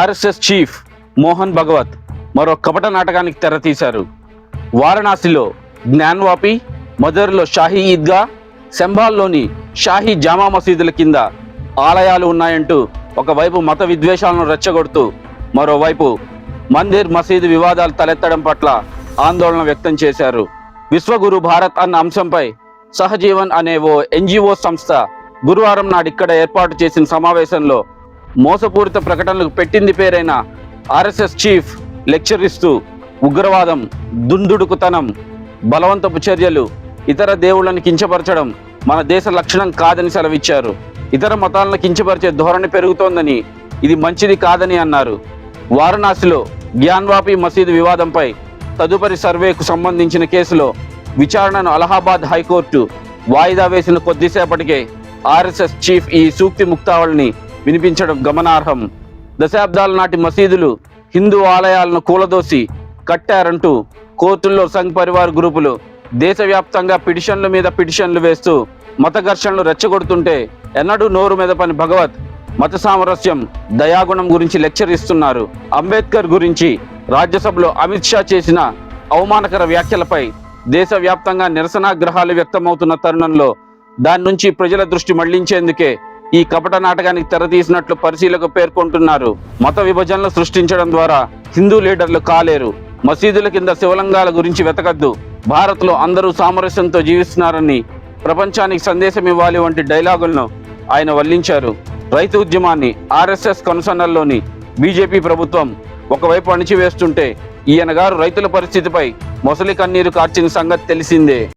RSS chief Mohan Bhagwat మరో కపట నాటకానికి తెరతీశారు. వారణాసిలో జ్ఞాన్వాపి మదర్లో షాహీ ఈద్గా శంభాల్లోని షాహీ జామా మసీదుల కింద ఆలయాలు ఉన్నాయంటూ ఒకవైపు మత విద్వేషాలను రెచ్చగొడుతూ మరోవైపు మందిర్ మసీదు వివాదాలు తలెత్తడం పట్ల ఆందోళన వ్యక్తం చేశారు. విశ్వగురు భారత్ అన్న అంశంపై సహజీవన్ అనే ఓ ఎన్జిఓ సంస్థ గురువారం నాడు ఇక్కడ ఏర్పాటు చేసిన సమావేశంలో మోసపూరిత ప్రకటనలకు పెట్టింది పేరైన ఆర్ఎస్ఎస్ చీఫ్ లెక్చర్ ఇస్తూ ఉగ్రవాదం దుందుడుకుతనం బలవంతపు చర్యలు ఇతర దేవుళ్ళని కించపరచడం మన దేశ లక్షణం కాదని సెలవిచ్చారు. ఇతర మతాలను కించపరిచే ధోరణి పెరుగుతోందని ఇది మంచిది కాదని అన్నారు. వారణాసిలో జ్ఞాన్వాపి మసీదు వివాదంపై తదుపరి సర్వేకు సంబంధించిన కేసులో విచారణను అలహాబాద్ హైకోర్టు వాయిదా వేసిన కొద్దిసేపటికే ఆర్ఎస్ఎస్ చీఫ్ ఈ సూక్తి ముక్తావళిని వినిపించడం గమనార్హం. దశాబ్దాల నాటి మసీదులు హిందూ ఆలయాలను కూలదోసి కట్టారంటూ కోర్టుల్లో సంఘ్ పరివార్ గ్రూపులు దేశవ్యాప్తంగా పిటిషన్ల మీద పిటిషన్లు వేస్తూ మత ఘర్షణలు రెచ్చగొడుతుంటే ఎన్నడూ నోరు మీద పని భగవత్ మత సామరస్యం దయాగుణం గురించి లెక్చర్ ఇస్తున్నారు అంబేద్కర్ గురించి రాజ్యసభలో అమిత్ షా చేసిన అవమానకర వ్యాఖ్యలపై దేశవ్యాప్తంగా నిరసనాగ్రహాలు వ్యక్తమవుతున్న తరుణంలో దాని నుంచి ప్రజల దృష్టి మళ్ళించేందుకే ఈ కపట నాటకానికి తెరతీసినట్లు పరిశీలకు పేర్కొంటున్నారు. మత విభజనలు సృష్టించడం ద్వారా హిందూ లీడర్లు కాలేరు. మసీదుల కింద శివలింగాల గురించి వెతకద్దు. భారత్లో అందరూ సామరస్యంతో జీవిస్తున్నారని ప్రపంచానికి సందేశం ఇవ్వాలి వంటి డైలాగులను ఆయన వల్లించారు. రైతు ఉద్యమాన్ని ఆర్ఎస్ఎస్ కనుసన్నల్లోని బీజేపీ ప్రభుత్వం ఒకవైపు అణిచివేస్తుంటే ఈయన గారు రైతుల పరిస్థితిపై మొసలి కన్నీరు కార్చిన సంగతి తెలిసిందే.